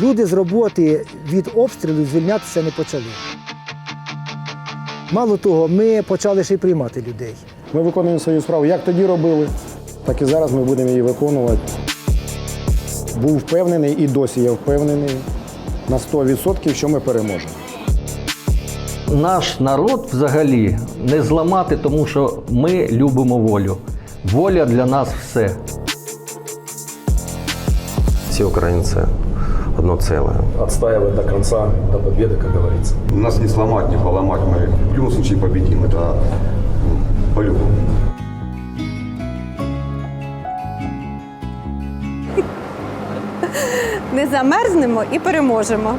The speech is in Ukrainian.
Люди з роботи від обстрілу звільнятися не почали. Мало того, ми почали ще й приймати людей. Ми виконуємо свою справу. Як тоді робили, так і зараз ми будемо її виконувати. Був впевнений і досі я впевнений на 100%, що ми переможемо. Наш народ взагалі не зламати, тому що ми любимо волю. Воля для нас все. Все украинцы одно целое. отстаивать до конца, до победы, как говорится. Нас не сломать, не поломать. Мы в любом случае победим. Это м, по-любому. Не замерзнемо і переможемо.